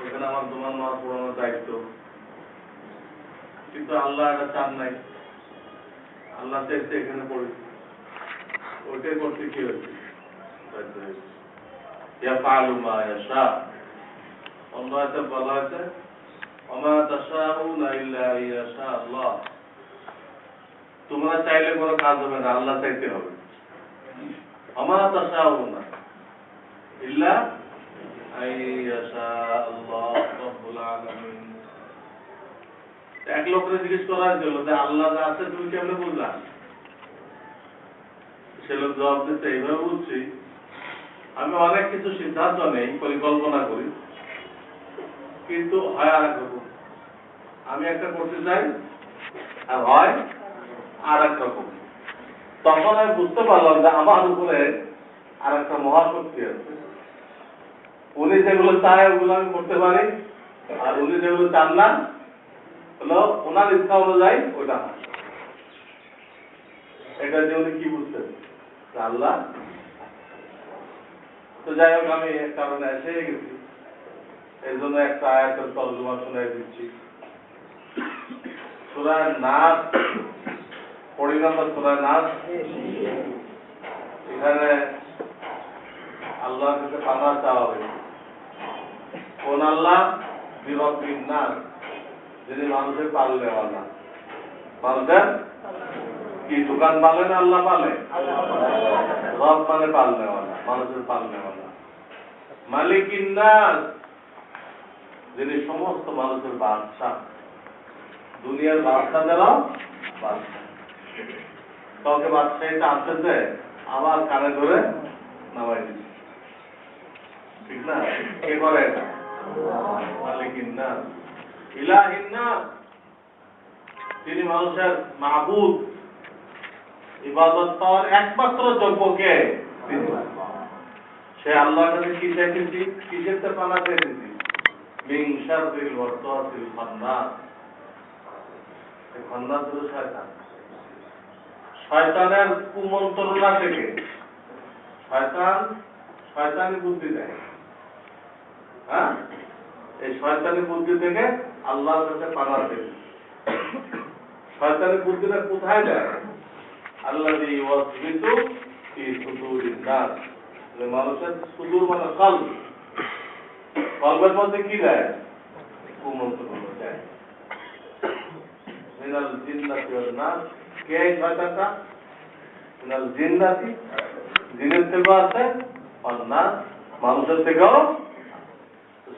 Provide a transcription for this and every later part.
ওখানে আমার দোমান মার পড়ানোর দায়িত্ব। কিন্তু আল্লাহ এটা চান নাই। আল্লাহ চাইতে এখানে পড়ি। ওইটাই করতে কি হয়েছে? বলা হয়েছে। তোমরা চাইলে কোনো কাজ হবে না, আল্লাহ চাইতে হবে। ওমা না। ইল্লা এক লোককে জিজ্ঞেস করা যে আল্লাহ আছে তুমি কেমনে বুঝলা? সে লোক জবাব দিতে এইভাবে বলছি আমি অনেক কিছু সিদ্ধান্ত নেই, পরিকল্পনা করি। কিন্তু হয় আর এক রকম। আমি একটা করতে চাই, আর হয় আর এক রকম। তখন আমি বুঝতে পারলাম যে আমার উপরে আর একটা মহাশক্তি আছে। উনি যেগুলো চায়, ওগুলো আমি করতে পারি। আর উনি যেগুলো চান না, হলো ওনার ইচ্ছা অনুযায়ী ওটা হয়। এটা যে উনি কি বুঝতেন আল্লাহ। তো যাই হোক, আমি এর কারণে এসে গেছি। এই জন্য একটা আয়াতের তর্জমা শুনে দিচ্ছি। সুরায় নাচ পড়ি নম্বর সুরায় নাচ এখানে আল্লাহর কাছে পানা চাওয়া হয়েছে। কোন আল্লাহ নাস যিনি মানুষের মানুষের কি দোকান পালেন আল্লাহ পালে? রব মানে মানুষের যিনি সমস্ত মানুষের বাদশাহ। দুনিয়ার বাদশাহ দেওয়া বাদশাহ। কাউকে বাদশাহিটা আনতেছে আবার কানে ধরে নামাই দিচ্ছে। কে তিনি মানুষের মাহবুদ ইবাদত পাওয়ার একমাত্র যোগ্যকে। সে আল্লাহর কাছে কি চাইতেছি কিসের তে পানা চাইতেছি শয়তানের কুমন্ত্রণা থেকে শয়তান শয়তানি বুদ্ধি দেয় হ্যাঁ? এই শয়তানি বুদ্ধি থেকে আল্লাহর কাছে শয়তানি বুদ্ধিটা কোথায় দেয় আল্লাহ মানুষের সুদূর মানে মধ্যে কি দেয়? কে এই শয়তানটা? জিনের থেকেও আছে। আর মানুষের থেকেও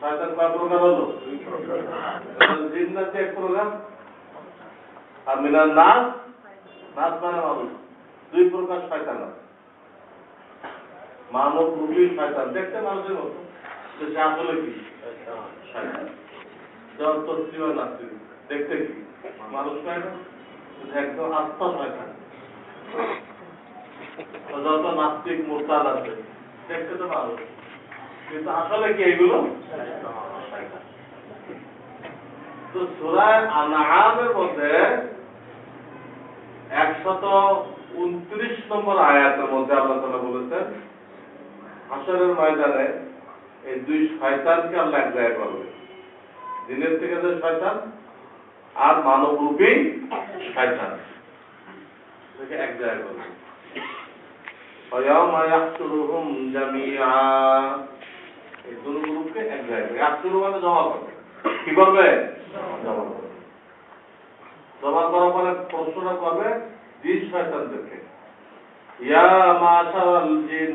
শয়তান কয় প্রকার হলো জিন্নাতি এক প্রকার আর মিনাল নাস নাস মানে মানুষ দুই প্রকার শয়তান মানব রূপী শয়তান, দেখতে মানুষের মতো। সে আসলে কি? শয়তান। যেমন তসলিমা নাস্তি দেখতে কি? মানুষ পায় না। একদম আত্মা শয়তান। যত নাস্তিক মোরতাদ আছে, দেখতে তো মানুষ। কিন্তু আসলে কি এগুলো শয়তান। তো সুরায় আনআমের মধ্যে একশত উনত্রিশ নম্বর আয়াতের মধ্যে আল্লাহ তালা বলেছেন হাসরের ময়দানে এই দুই শয়তানকে আল্লাহ এক জায়গায় করবে দিনের থেকে যে শয়তান আর মানব রূপী শয়তান এটাকে এক জায়গায় করবে ويوم يحشرهم جميعا এই দুটো গ্রুপকে এক জায়গায় ইয়াহশুরু মানে জমা করবে কি করবে জমা করবে জমা করার পরে প্রশ্নটা করবে জিন শয়তানদেরকে ইয়া মাশারাল জিন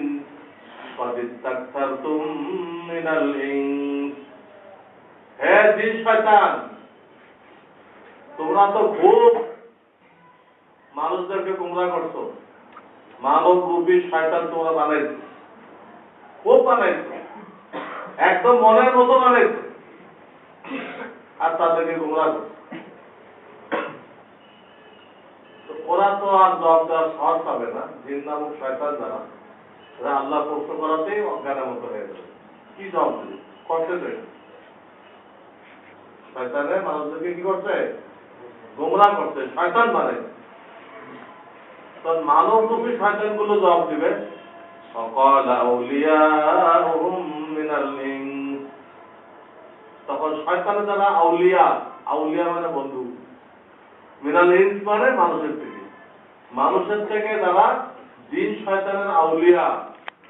قد استكثرتم من الإنس হে জিন শয়তান তোমরা তো খুব মানুষদেরকে গুমরা করছো মানব রূপী শয়তান তোমরা বানাইছো খুব বানাইছো একদম মনের মতো বানাইছো আর তাদেরকে গোমরা ওরা তো আর জবাব দেওয়ার সাহস পাবে না। জিন নামক শয়তান দ্বারা ওরা আল্লাহ প্রশ্ন করাতেই অজ্ঞানের মতো হয়ে যাবে। কি জবাব দেবে করতে দেবে শয়তানে মানুষদেরকে কি করছে? গোমরা করছে। শয়তান মানে। তো মানব রূপী শয়তানগুলো জবাব দিবে। সকল আউলিয়াহুম মিনাল ইনস তখন শয়তানের দ্বারা আউলিয়া আউলিয়া মানে বন্ধু। মিনাল ইনস মানে মানুষের থেকে। মানুষের থেকে যারা জিন শয়তানের আউলিয়া,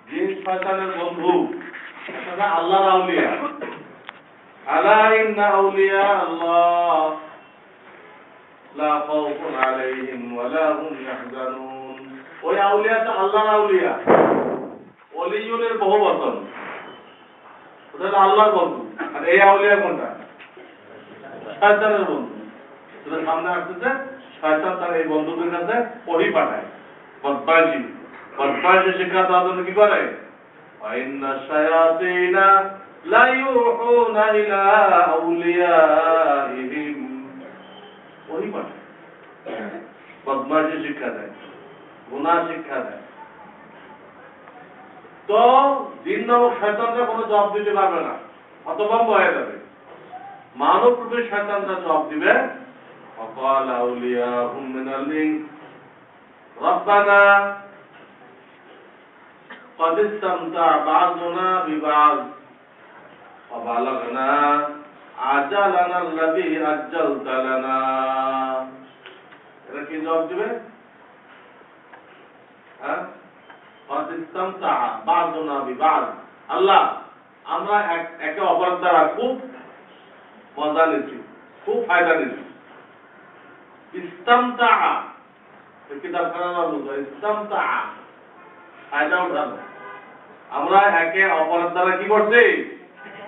জিন শয়তানের বন্ধু। তারা আল্লাহর আউলিয়া। আলা ইন্না আউলিয়া আল্লাহ। লা খাউফুন আলাইহিম ওয়া হুম ইয়াহজানুন। ওই আউলিয়া তো আল্লাহর আউলিয়া। অলিজনের বহু বচন ওটা হলো আল্লাহর বন্ধু আর এই আউলিয়া কোনটা? শয়তানের বন্ধু ওটা সামনে আসতেছে, শয়তান তার এই বন্ধুদের কাছে ওহি পাঠায়। বদমাইশি। শিক্ষা তার জন্য কি করে? ফাইন্না শায়াতিনা লা ইউহুনা ইলা আউলিয়াইহিম। ওহি পাঠায়। হ্যাঁ। বদমাইশি শিক্ষা দেয়। গুনাহ শিক্ষা দেয়। তো দিন নামক শয়তানরা কোনো জবাব দিতে পারবে না হতভম্ব হয়ে যাবে মানব রূপে শয়তানরা জবাব দিবে وقال أولياءهم من الإنس ربنا قد استمتع بعضنا ببعض وبلغنا আজালানা الذي أجلت لنا এরা কি জবাব দিবে হ্যাঁ আল্লাহ, আমরা এক- অপরের দ্বারা খুব মজা নিচ্ছি, খুব ফায়দা নিচ্ছি। আমরা একে দ্বারা কি করছি?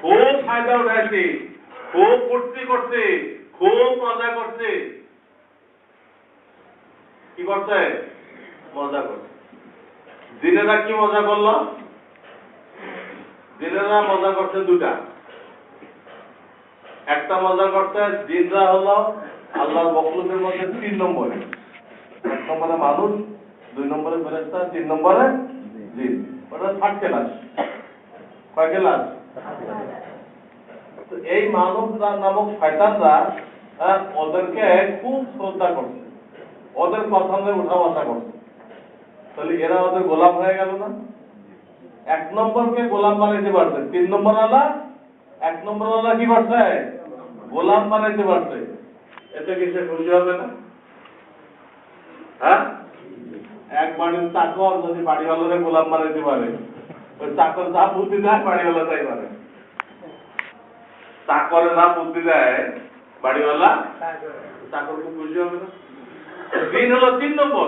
খুব ফায়দা উঠাইছি, খুব ফুর্তি করছি, খুব মজা করছি। কি করছে? মজা করছে। দিনেরা কি মজা করল? দিনেরা মজা করছে দুটা একটা মজা করতে দিনরা হলো আল্লাহর বকলুদের মধ্যে তিন নম্বরে। এক নম্বরে মানুষ, দুই নম্বরে ফেরেস্তা তিন নম্বরে জিন। ওটা থার্ড ক্লাস কয় ক্লাস তো এই মানব নামক শয়তানরা ওদেরকে খুব শ্রদ্ধা করছে। ওদের কথা উঠা বসা করছে। তাহলে এরা ওদের গোলাম হয়ে গেল না? এক নম্বরকে গোলাম বানাইতে পারছে। তিন নম্বর আলা এক নম্বর আলা কি করছে? গোলাম বানাইতে পারছে। এতে কি সে খুশি হবে না? হ্যাঁ? এক বাড়ির চাকর যদি বাড়িওয়ালারে গোলাম বানাইতে পারে ওই চাকর যা বুদ্ধি দেয় বাড়িওয়ালা তাই পারে চাকরে যা বুদ্ধি দেয় বাড়িওয়ালা চাকর খুব খুশি হবে না? দিন হলো তিন নম্বর।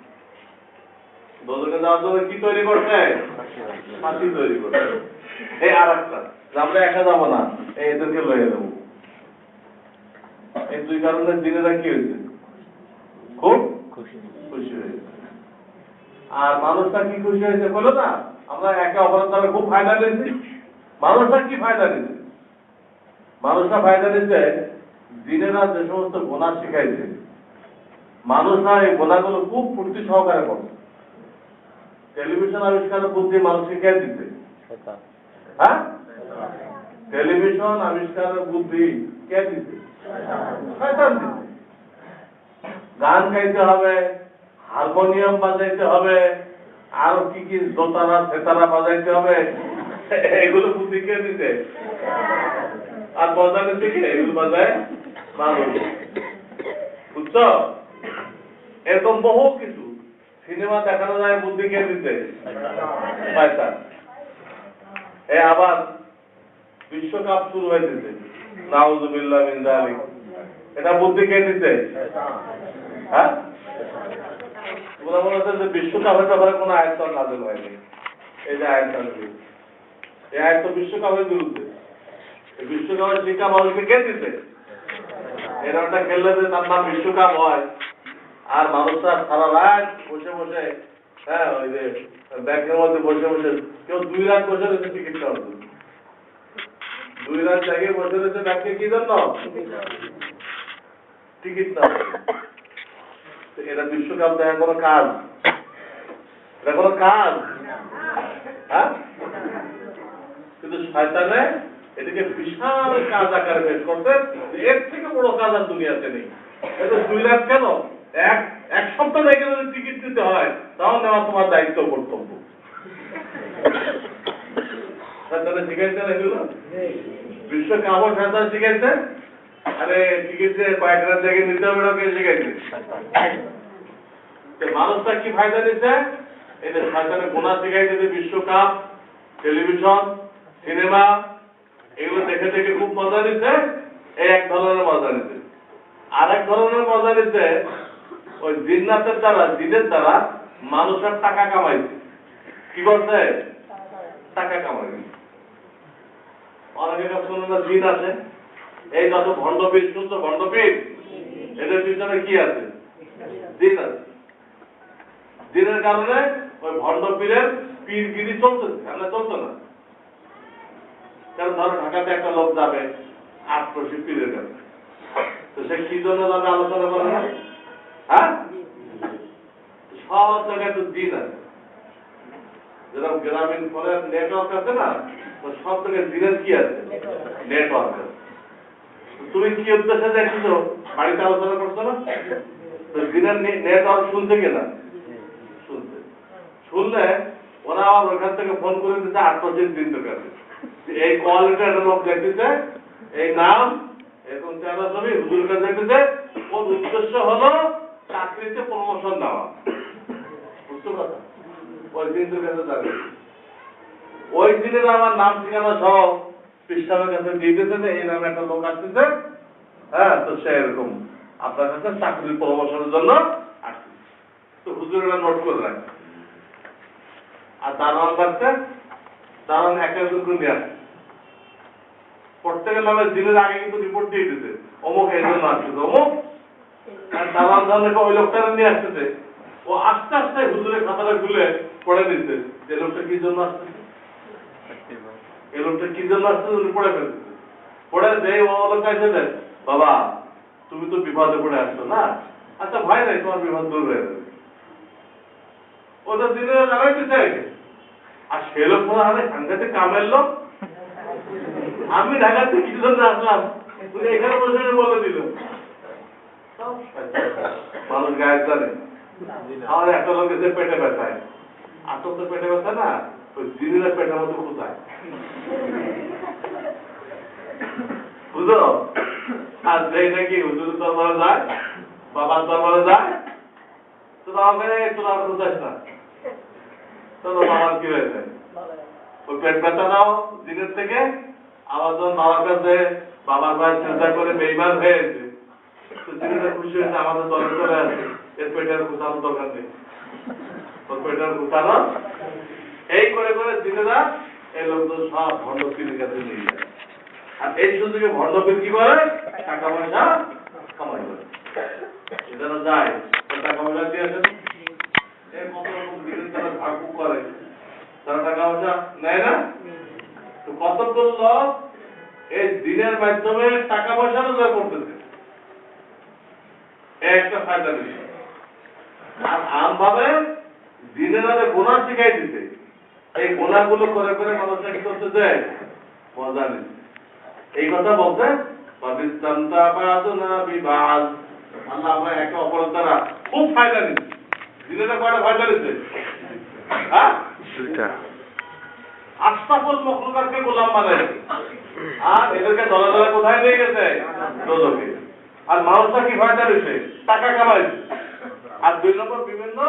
দোদকে যাওয়ার জন্য কি তৈরি করছে সাথী তৈরি করছে এই আর একটা আমরা একা যাব না এই এদেরকে লয়ে যাব। এই দুই কারণে দিনেরা কি হয়েছে? খুব খুশি হয়েছে। আর মানুষটা কি খুশি হয়েছে বলো না? আমরা একে অপরের দ্বারা খুব ফায়দা নিয়েছি। মানুষটা কি ফায়দা নিয়েছে? মানুষটা ফায়দা নিচ্ছে দিনেরা যে সমস্ত গোনা শিখাইছে মানুষরা এই গোনাগুলো খুব ফুর্তি সহকারে করে টেলিভিশন আবিষ্কারের বুদ্ধি মানুষ শিখাই দিতে? হ্যাঁ? টেলিভিশন আবিষ্কারের বুদ্ধি কে দিতে। শয়তান দিতে। গান গাইতে হবে হারমোনিয়াম বাজাইতে হবে আর কি কি দোতারা সেতারা বাজাইতে হবে এগুলো বুদ্ধি কে দিতে? আর বাজানো থেকে এগুলো বাজায় মানুষ। বুঝছ? এরকম বহু কিছু। সিনেমা দেখানো যায়, বুদ্ধি কে দিতে। এ আবার বিশ্বকাপ শুরু হয়েছে মিন যালিক এটা বুদ্ধি দিতে। হ্যাঁ? মনে হচ্ছে যে কোনো নাজেল হয়নি। এই যে আয়ত্ত এই আয়ত্ত বিশ্বকাপের বিরুদ্ধে। বিশ্বকাপের শিক্ষা মানুষকে কে দিতে এরকমটা খেললে যে তার নাম বিশ্বকাপ হয়। আর মানুষরা সারা রাত বসে বসে হ্যাঁ ওই যে ব্যাংকের মধ্যে বসে বসে, কেউ দুই রাত বসে রয়েছে টিকিট জন্য। দুই রাত জায়গায় বসে রয়েছে ব্যাংকে কি জন্য? টিকিট। তো এটা বিশ্বকাপ দেখা কোনো কাজ? এটা কোনো কাজ? হ্যাঁ? কিন্তু শয়তানে এটাকে বিশাল কাজ আকারে বের করতে এর থেকে বড় কাজ আর দুনিয়াতে নেই। এটা দুই লাখ কেন? এক এক সপ্তাহ যদি টিকিট হয়, তাও নেওয়া তোমার দায়িত্ব, কর্তব্য। মানুষটা কি ফায়দা নিচ্ছে এই যে শয়তানে গোনা বিশ্বকাপ, টেলিভিশন, সিনেমা, এগুলো দেখে দেখে খুব মজা নিচ্ছে এই এক ধরনের মজা নিচ্ছে আর এক ধরনের মজা নিচ্ছে ওই জিন্নাতের দ্বারা, জিনের দ্বারা মানুষের টাকা কামাইছে। কি করছে? টাকা কামাইছে। অনেকের কাছে শুনুন জিন আছে। এই যত ভণ্ডপীঠ শুনছো ভণ্ডপীঠ এদের পিছনে কি আছে? জিন আছে। দিনের কারণে ওই ভণ্ড পীরের পীরগিরি চলতেছে আমরা চলতো না। কারণ ধরো, ঢাকাতে একটা লোক যাবে আটপ্রসি পীরের কাছে। তো সে কি জন্য যাবে, আলোচনা করে না হ্যাঁ? সব জায়গায় তো দিন আছে। যেরকম গ্রামীণ নেটওয়ার্ক আছে না সব জায়গায় দিনের কি আছে? নেটওয়ার্ক আছে। তুমি কি উদ্দেশ্যে বাড়িতে আলোচনা করছ না? তো দিনের নেটওয়ার্ক শুনলে ওরা আবার ওখান থেকে ফোন করে দিচ্ছে আট পঁচিশ দিন কাছে এই কোয়ালিটি একটা লোক দেখতেছে এই নাম, এরকম চেহারা ছবি হুজুর কাছে দেখতেছে ওর উদ্দেশ্য হলো চাকরিতে প্রমোশন দেওয়া। বুঝতে কথা ওই কাছে ওই দিনের আমার নাম, ঠিকানা সহ পৃষ্ঠাবের কাছে দিয়ে দিতেছে এই নামে একটা লোক আসতেছে। হ্যাঁ তো সে এরকম আপনার কাছে চাকরির প্রমোশনের জন্য আসছে তো হুজুরেরা নোট করে রাখে আর দারোয়ান বাচ্চা, দারোয়ান এক একজন করে নিয়ে আসে প্রত্যেকের নামে দিনের আগে কিন্তু রিপোর্ট দিয়ে দিতে অমুক এই জন্য আসতেছে, অমুক দারোয়ান ধরনের ওই লোকটাকে নিয়ে আসতেছে। ও আস্তে আস্তে হুজুরের খাতাটা খুলে পড়ে দিচ্ছে যে লোকটা কি জন্য আসতেছে? এই লোকটা কি জন্য আসতেছে? উনি পড়ে ফেলতেছে। পড়ে দেয় ও বাবা, তুমি তো বিপদে পড়ে আসছো না? আচ্ছা ভাই নাই, তোমার বিপদ দূর হয়ে যাবে। ওদের দিনে জানাই চাই আর সে লোক মনে হয় সাংঘাতিক কামের লোক। আমি ঢাকা থেকে কিছু জন্য আসলাম। এখানে বসে বলে দিল। মানুষ গায়ের জানে আমার একটা লোক এসে পেটে ব্যথায় আসল তো পেটে ব্যথা না ওই পেটের মধ্যে বুঝলো আর যে নাকি হুজুর দরবারে যায়? বাবার দরবারে যায়? তো তোর না তোর বাবার কি হয়েছে? ওই পেট ব্যথা নাও দিনের থেকে। আবার যখন বাবার কাছে বাবার ভাই চিন্তা করে বেইমান হয়েছে এই করে করে এই সব ভণ্ড কাছে নিয়ে যায়। আর এই সুযোগে ভণ্ড কি করে? টাকা পয়সা কামাই করে। এখানে যায় টাকা পয়সা দিয়ে আসেন কত করে। টাকা পয়সা নেয় না? তো লোক এই দিনের মাধ্যমে টাকা পয়সা রোজগার করতেছে? একটা ফায়দা বিষয় আর আমভাবে দিনের আগে গোনা শিখাই দিতে। এই গোনাগুলো করে করে কি করতে দেয়? মজা এই কথা বলতে পাকিস্তানটা আল্লাহ আমরা একে অপরের দ্বারা খুব ফায়দা নিচ্ছে দিনেটা কয়টা ফায়দা নিচ্ছে হ্যাঁ? গোলাম আর এদেরকে দলে দলে কোথায় নিয়ে গেছে? আর মানুষটা কি ফায়দা রয়েছে? টাকা কামাইছে। আর দুই নম্বর বিভিন্ন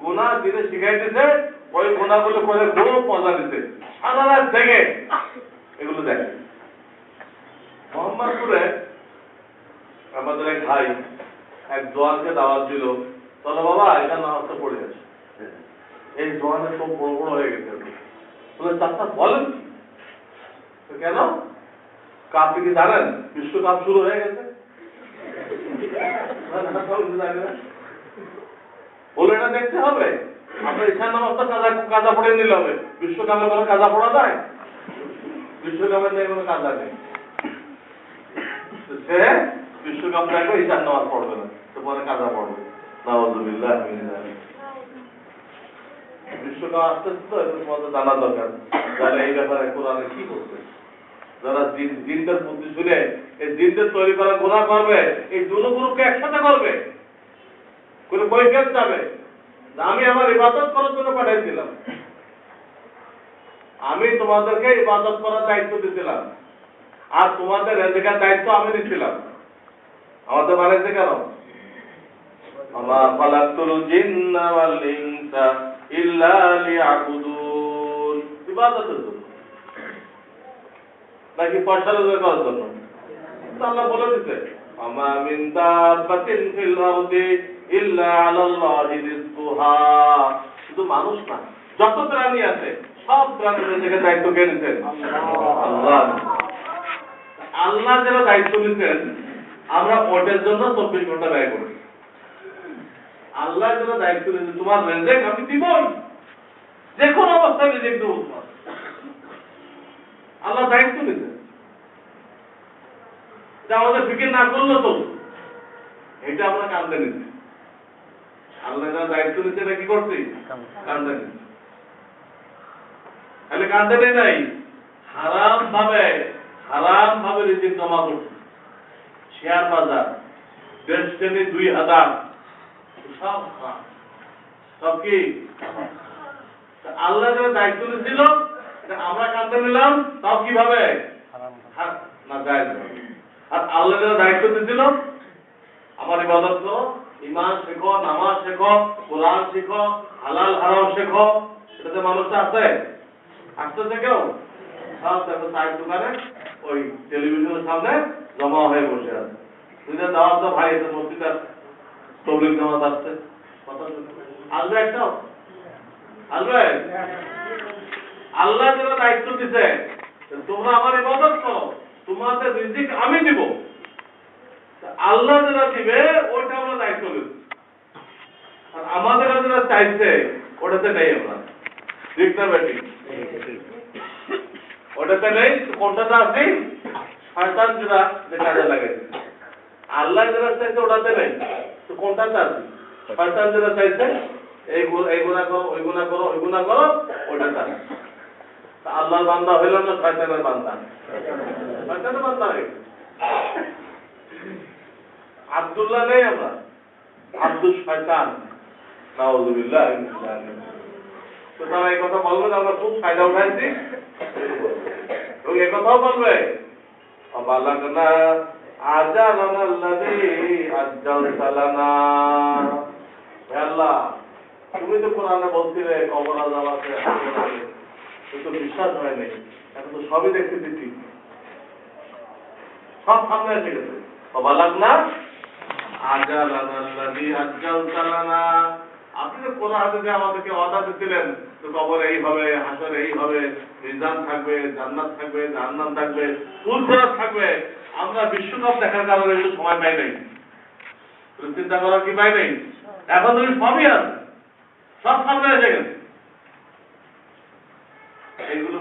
গুণা দিনে শিখাইতেছে ওই গুণাগুলো করে খুব মজা দিতে সারা রাত জেগে এগুলো দেখে। মোহাম্মদপুরে আমাদের এক ভাই এক দোয়ারকে দাওয়াত দিল। চলো বাবা এটা নামাজটা পড়ে আছে। এই জোয়ানের সব বড় বড় হয়ে গেছে। বলে চাষা বলেন। তো কেন? কাপ কি জানেন? বিশ্বকাপ শুরু হয়ে গেছে না, না, তাও কিন্তু জানি না। বলে এটা দেখতে হবে। আপনার ইচ্ছার নামাজটা কাজা কাজা পড়ে নিলে হবে। বিশ্বকাপে কোনো কাজা পড়া যায়? বিশ্বকাপের নেই কোনো কাজা নেই। সে বিশ্বকাপ দেখো ইচ্ছার নামাজ পড়বে না। তো পরে কাজা পড়বে। নাওয়াজুবিল্লাহ। বিশ্বকাপ আসতেছে তো তোমাদের জানা দরকার। যারা এই ব্যাপারে কোরআনে কি করছে যারা দিন, দিনদের বুদ্ধি শুনে এই দিনদের তৈরি করা গোনা করবে, এই দুটো গ্রুপকে একসাথে করবে। কোনো কৈফিয়ত যাবে আমি আমার ইবাদত করার জন্য পাঠাইছিলাম। আমি তোমাদেরকে ইবাদত করার দায়িত্ব দিয়েছিলাম আর তোমাদের রেজেকার দায়িত্ব আমি দিচ্ছিলাম আমাদের বানাইছে কেন? আমা খালাকতুল জিন্না ওয়াল ইনসা ইল্লা লিয়াবুদুন। ইবাদতের জন্য। নাকি পয়সা রোজগার করার জন্য? আল্লাহ বলে দিতে শুধু মানুষ না, যত প্রাণী আছে, সব প্রাণীর থেকে দায়িত্ব কে আল্লাহ। আল্লাহ দায়িত্ব আমরা ওটার জন্য চব্বিশ ঘণ্টা ব্যয় করি। আল্লাহ যারা দায়িত্ব নিতেন তোমার রেজেক আমি দিবই। যে কোনো অবস্থায় রেজেক দেবো তোমার। আল্লাহ দায়িত্ব এটা আমাদের ফিকির না করল তো এটা আমরা কান্দে নিচ্ছি। আল্লাহ যারা দায়িত্ব নিচ্ছে এটা কি করছি? কান্দে নিচ্ছি। তাহলে কান্দে নেই নাই, হারাম ভাবে হারাম ভাবে রিজিক জমা করছে। শেয়ার বাজার ডেস্টিনি দুই হাজার, সব সব কি? আল্লাহ যারা দায়িত্ব নিচ্ছিল এটা আমরা কান্দে নিলাম তাও কীভাবে? না আর আল্লাহ দায়িত্ব দিয়েছিল আমার ইবাদত করো ইমান শেখো নামাজ শেখো কোরআন শেখো হালাল হারাম শেখো এটাতে মানুষটা আছে? আসতেছে কেউ? সব দেখো চায়ের দোকানে ওই টেলিভিশনের সামনে জমা হয়ে বসে আছে। দুইটা দাওয়াত তো ভাই এসে মসজিদের তবলিক জামাত আসছে। কথা আসবে একটাও? আসবে আল্লাহ যারা দায়িত্ব দিছে, তোমরা আমার ইবাদত করো, তোমাদের রিজিক আমি দিব। আল্লাহ যেটা দিবে, ওইটা আমরা দায়িত্ব নেব আর আমাদের যেটা চাইছে, ওটাতে নেই আমরা। ঠিক না বেটি? ওটাতে নেই কোনটাতে আছি? শয়তান যেটা কাজে লাগে। আল্লাহ যেটা চাইছে, ওটাতে নেই। তো কোনটাতে আছি? শয়তান যেটা চাইছে, এই গুণা করো, ওই গুণা করো, ওই গুণা করো ওটাতে আছে। আল্লাহর বান্দা হইল না শয়তানের বান্দা। শয়তানের বান্দা হয়ে। আব্দুল্লাহ নেই আমরা। আব্দুল শয়তান। তারা এই কথা আমরা খুব ফায়দা উঠাইছি। এবং এ কথাও বলবে। তুমি তো কোরআনে বলছিলে কবর আযাব আছে। কিন্তু বিশ্বাস হয় নাই। এখন তো সবই দেখতেছি ঠিক সব সামনে এসে গেছে অবালাগনা আজালানা আল্লাযী আজ্জালতালানা আপনি তো কোন হাদিসে আমাদেরকে অর্ডার দিচ্ছিলেন তো কবর এই হবে, হাসর এই হবে মিজান থাকবে, জান্নাত থাকবে, জাহান্নাম থাকবে ফুলফেরত থাকবে। আমরা বিশ্বকাপ দেখার কারণে একটু সময় পাই নাই। চিন্তা করার কি পাই নাই? এখন তুমি সবই আছে। সব সামনে এসে গেছে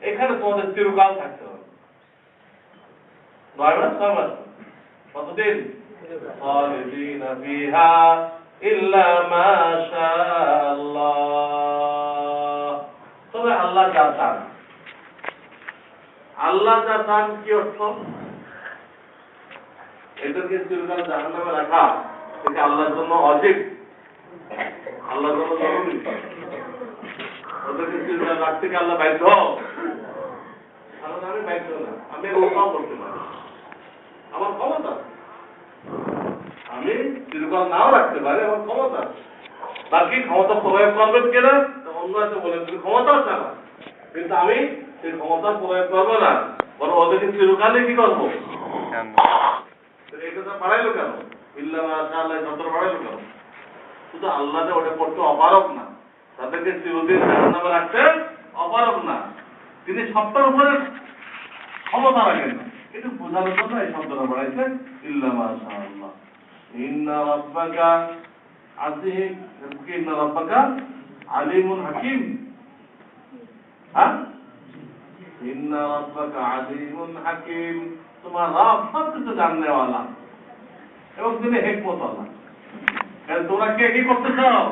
এখানে তোমাদের চিরকাল থাকতে হবে। নয় মাস? মাস। কতদিন? তবে আল্লাহ যা চান। আল্লাহ যা চান, কি অর্থ? এদেরকে চিরকাল রাখা, এটা আল্লাহর জন্য অধিক আল্লাহর জন্য জরুরি। ওদেরকে চিরকাল রাখতে আল্লাহ বাধ্য? কারণ আমি না আমি ওটাও করতে পারি। আমার ক্ষমতা। আমি চিরকাল নাও রাখতে পারি আমার ক্ষমতা। বাকি ক্ষমতা প্রয়োগ করবেন কিনা অন্য একটা বলেন তুমি ক্ষমতা আছে আমার। কিন্তু আমি সেই ক্ষমতা প্রয়োগ করব না বরং ওদেরকে চিরকালে কি করব? তো এই কথা বাড়াইলো কেন? ইল্লা আল্লাহ যন্ত্র বাড়াইলো কেন? শুধু আল্লাহ ওটা করতে অপারক না তাদেরকে চিরদিন রাখতে অপারক না। তিনি সবটার উপরে ক্ষমতা রাখেন। কিন্তু বোঝানোর জন্য এই শব্দটা বাড়াইছে, ইল্লা মাশা ইন্না রাব্বাকা আজিম ইন্না রাব্বাকা আলিমুন হাকিম? হ্যাঁ? তোমার সব কিছু এবং তিনি হেকমত আল্লাহ কারণ তোমরা কে কি করতে চাও?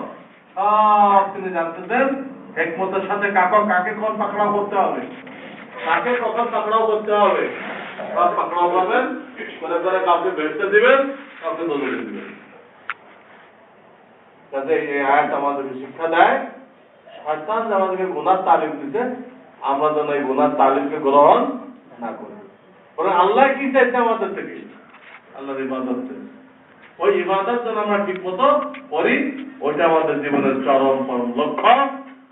সব তিনি জানতেছেন হেকমতের সাথে কাকা কাকে কোন পাকড়াও করতে হবে? কাকে কখন পাকড়াও করতে হবে? পাকড়াও করবেন? করে করে কাউকে বেরতে দিবেন, কাউকে দিবেন। আল্লাহ থেকে? ওই ইবাদত আমরা ঠিক মতো করি, ওইটা আমাদের জীবনের চরম পরম লক্ষ্য।